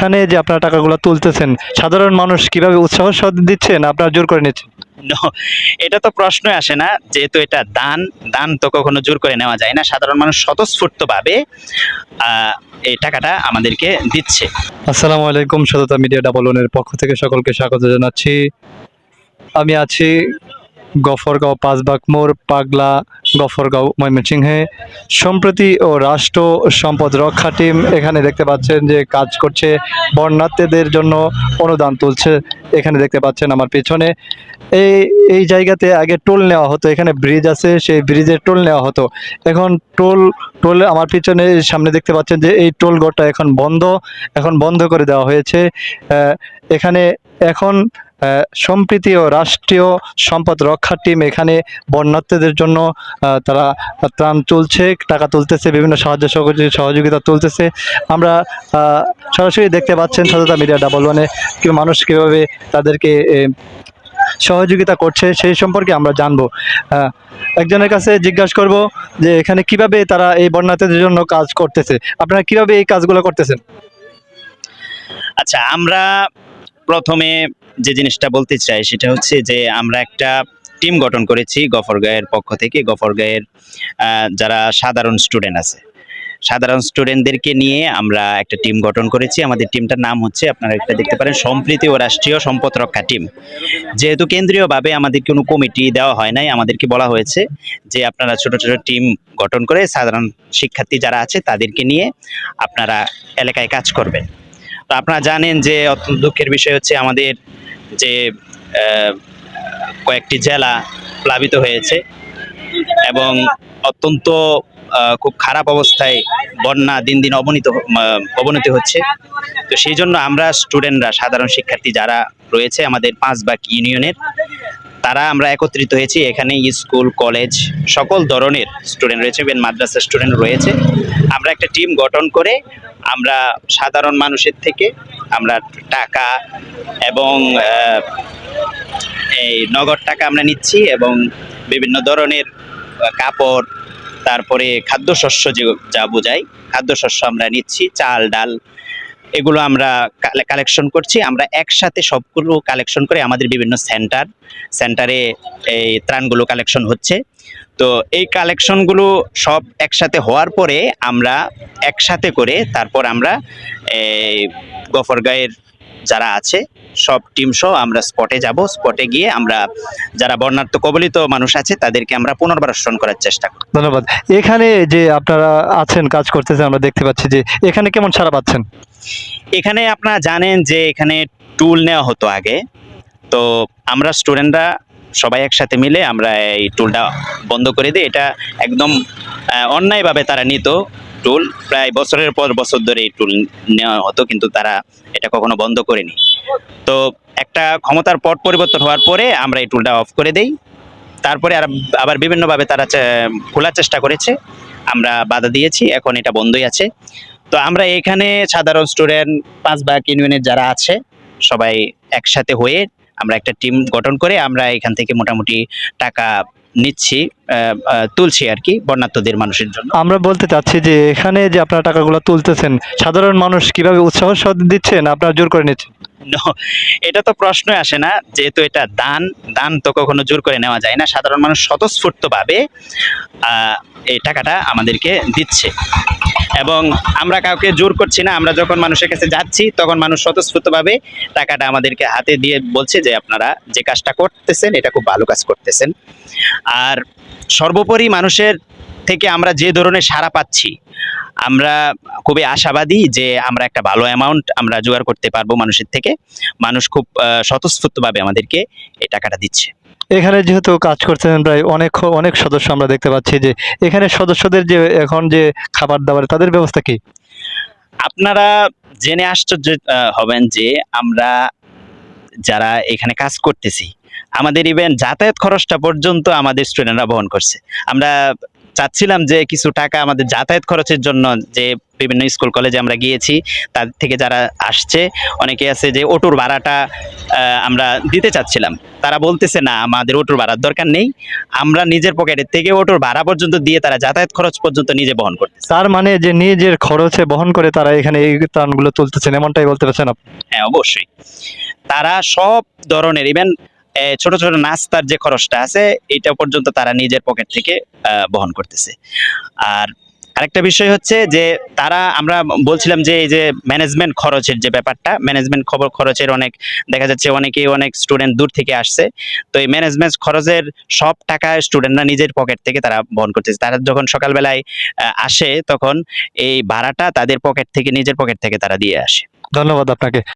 এখানে যে আপনারা টাকাগুলো তুলতেছেন সাধারণ মানুষ কীভাবে উৎসাহ সহ দিচ্ছেন আপনারা জোর করে নিচ্ছেন? এটা তো প্রশ্নই আসে না যেহেতু এটা দান দান তো কখনো জোর করে নেওয়া যায় না সাধারণ মানুষ স্বতঃস্ফূর্তভাবে এই টাকাটা আমাদেরকে দিচ্ছে। আসসালামু আলাইকুম সততা মিডিয়া ডাবল ওনের পক্ষ থেকে সকলকে স্বাগত জানাচ্ছি। আমি আছি গফরগাঁও, পাঁচবাগ মোড়, পাগলা, গফরগাঁও, ময়মনসিংহে। সম্প্রতি ও রাষ্ট্র সম্পদ রক্ষা টিম এখানে দেখতে পাচ্ছেন যে কাজ করছে, বন্যার্থীদের জন্য অনুদান তুলছে, এখানে দেখতে পাচ্ছেন আমার পেছনে। এই এই জায়গাতে আগে টোল নেওয়া হতো, এখানে ব্রিজ আছে, সেই ব্রিজে টোল নেওয়া হতো। এখন টোল টোল আমার পিছনে, সামনে দেখতে পাচ্ছেন যে এই টোল ঘরটা এখন বন্ধ এখন বন্ধ করে দেওয়া হয়েছে। এখানে এখন সম্প্রীতি ও রাষ্ট্রীয় সম্পদ রক্ষা টিম এখানে বন্যার্থীদের জন্য তারা ত্রাণ তুলছে, টাকা তুলতেছে, বিভিন্ন সাহায্য সহযোগি- সহযোগিতা তুলতেছে। আমরা সরাসরি দেখতে পাচ্ছেন সততা মিডিয়া ডাবল ওয়ানে কি মানুষ কীভাবে তাদেরকে সহযোগিতা করছে, সেই সম্পর্কে আমরা জানব। একজনের কাছে জিজ্ঞাসা করব যে এখানে কীভাবে তারা এই বন্যার্থীদের জন্য কাজ করতেছে। আপনারা কীভাবে এই কাজগুলো করতেছেন? আচ্ছা আমরা প্রথমে যে জিনিসটা বলতে চাই সেটা হচ্ছে যে আমরা একটা টিম গঠন করেছি গফরগাঁয়ের পক্ষ থেকে। গফরগাঁয়ের যারা সাধারণ স্টুডেন্ট আছে। সাধারণ স্টুডেন্টদেরকে নিয়ে আমরা একটা টিম গঠন করেছি। আমাদের টিমটার নাম হচ্ছে, আপনারা একটা দেখতে পারেন, সম্প্রীতি ও রাষ্ট্রীয় সম্পদ রক্ষা টিম। যেহেতু কেন্দ্রীয়ভাবে আমাদের কোনো কমিটি দেওয়া হয় নাই, আমাদেরকে বলা হয়েছে যে আপনারা ছোট ছোট টিম গঠন করে সাধারণ শিক্ষার্থী যারা আছে তাদেরকে নিয়ে আপনারা এলাকায় কাজ করবেন। তো আপনারা জানেন যে অত্যন্ত দুঃখের বিষয় হচ্ছে আমাদের যে কয়েকটি জেলা প্লাবিত হয়েছে এবং অত্যন্ত খুব খারাপ অবস্থায় বন্যা দিন দিন অবনীত অবনতি হচ্ছে। তো সেই জন্য আমরা স্টুডেন্টরা, সাধারণ শিক্ষার্থী যারা রয়েছে আমাদের পাঁচবাগ ইউনিয়নের তারা আমরা একত্রিত হয়েছি। এখানে স্কুল, কলেজ সকল ধরনের স্টুডেন্ট রয়েছে ইভেন মাদ্রাসা স্টুডেন্ট রয়েছে। আমরা একটা টিম গঠন করে আমরা সাধারণ মানুষের থেকে আমরা টাকা এবং এই নগদ টাকা আমরা নিচ্ছি এবং বিভিন্ন ধরনের কাপড়, তারপরে খাদ্যশস্য যে, যা বোঝায়, খাদ্যশস্য আমরা নিচ্ছি, চাল, ডাল এগুলো আমরা কালেকশন করছি। আমরা একসাথে সবগুলো কালেকশন করে আমাদের বিভিন্ন সেন্টার সেন্টারে এই ত্রাণগুলো কালেকশন হচ্ছে। তো এই কালেকশনগুলো সব একসাথে হওয়ার পরে আমরা একসাথে করে তারপর আমরা গফরগাঁয়ের যারা আছে সব টিম সহ আমরা স্পটে যাব। স্পটে গিয়ে আমরা যারা বর্ণার্থ কবলিত মানুষ আছে তাদেরকে আমরা পুনর্বাসন করার চেষ্টা করব। ধন্যবাদ। এখানে যে আপনারা আছেন কাজ করতেছেন আমরা দেখতে পাচ্ছি যে এখানে কেমন সারা পাচ্ছেন? এখানে আপনারা জানেন যে এখানে টুল নেওয়া হতো আগে। তো আমরা স্টুডেন্টরা সবাই একসাথে মিলে আমরা এই টুলটা বন্ধ করে দিই। এটা একদম অন্যায়ভাবে তারা নিত টুল প্রায় বছরের পর বছর ধরে এই টুল নেওয়া হতো কিন্তু তারা এটা কখনো বন্ধ করেনি। তো একটা ক্ষমতার পট পরিবর্তন হওয়ার পরে আমরা এই টুলটা অফ করে দেই। তারপরে আর আবার বিভিন্নভাবে তারা খোলার চেষ্টা করেছে। আমরা বাধা দিয়েছি, এখন এটা বন্ধই আছে। তো আমরা এখানে সাধারণ স্টুডেন্ট পাঁচ বাগ ইউনিয়নের যারা আছে, সবাই একসাথে হয়ে আমরা একটা টিম গঠন করে আমরা এখান থেকে মোটামুটি টাকা নিচ্ছি তুলছি আর কি বর্ণাত্মদের মানুষের জন্য। আমরা বলতে চাচ্ছি যে এখানে যে আপনারা টাকাগুলো তুলতেছেন সাধারণ মানুষ কীভাবে উৎসাহ সহ দিচ্ছেন? আপনারা জোর করে নিচ্ছেন। এটা তো প্রশ্নই আসে না যেহেতু এটা দান দান তো কখনো জোর করে নেওয়া যায় না। সাধারণ মানুষ স্বতঃস্ফূর্তভাবে এই টাকাটা আমাদেরকে দিচ্ছে। এবং আমরা কাউকে জোর করছি না, আমরা যখন মানুষের কাছে যাচ্ছি, তখন মানুষ স্বতঃস্ফূর্তভাবে টাকাটা আমাদেরকে হাতে দিয়ে বলছে যে আপনারা যে কাজটা করতেছেন, এটা খুব ভালো কাজ করতেছেন। আর সর্বোপরি মানুষের থেকে আমরা যে ধরনের সাড়া পাচ্ছি আমরা খুবই আশাবাদী যে আমরা একটা ভালো অ্যামাউন্ট আমরা জোগাড় করতে পারব মানুষের থেকে। মানুষ খুব স্বতঃস্ফূর্তভাবে আমাদেরকে এই টাকাটা দিচ্ছে। এখানে যেহেতু কাজ করছেন প্রায় অনেক অনেক সদস্য আমরা দেখতে পাচ্ছি যে এখানে সদস্যদের যে এখন যে খাবার দাবার তাদের ব্যবস্থা কি? আপনারা জেনে আশ্চর্য হবেন যে আমরা যারা এখানে কাজ করতেছি আমাদের ইভেন যাতায়াত খরচটা পর্যন্ত আমাদের স্টুডেন্টরা বহন করছে। আমরা চাচ্ছিলাম যে কিছু টাকা আমাদের যাতায়াত খরচের জন্য যে বিভিন্ন স্কুল কলেজে আমরা গিয়েছি তাদের থেকে যারা আসছে অনেকে আছে যে অটোর ভাড়াটা আমরা দিতে চাচ্ছিলাম। তারা বলতেছে না আমাদের অটোর ভাড়ার দরকার নেই। আমরা নিজের পকেটের থেকে অটোর ভাড়া পর্যন্ত দিয়ে তারা যাতায়াত খরচ পর্যন্ত নিজে বহন করতেছে। তার মানে যে নিজের খরচে বহন করে তারা এখানে এই ত্রাণগুলো তুলতেছেন এমনটাই বলতে পারছেন আপনি? হ্যাঁ অবশ্যই। তারা সব ধরনের ইভেন ছোট ছোট নাস্তার যে খরচটা আছে, এটা পর্যন্ত তারা নিজের পকেট থেকে বহন করতেছে। আর আরেকটা বিষয় হচ্ছে যে, তারা, আমরা বলছিলাম যে, এই যে ম্যানেজমেন্ট খরচের যে ব্যাপারটা, ম্যানেজমেন্ট খবর খরচের অনেক, দেখা যাচ্ছে অনেকেই অনেক স্টুডেন্ট দূর থেকে আসছে। তো এই ম্যানেজমেন্ট খরচের সব টাকা স্টুডেন্টরা নিজের পকেট থেকে তারা বহন করতেছে। তারা যখন সকালবেলায় আসে, তখন এই ভাড়াটা তাদের পকেট থেকে, নিজের পকেট থেকে তারা দিয়ে আসে। ধন্যবাদ আপনাকে।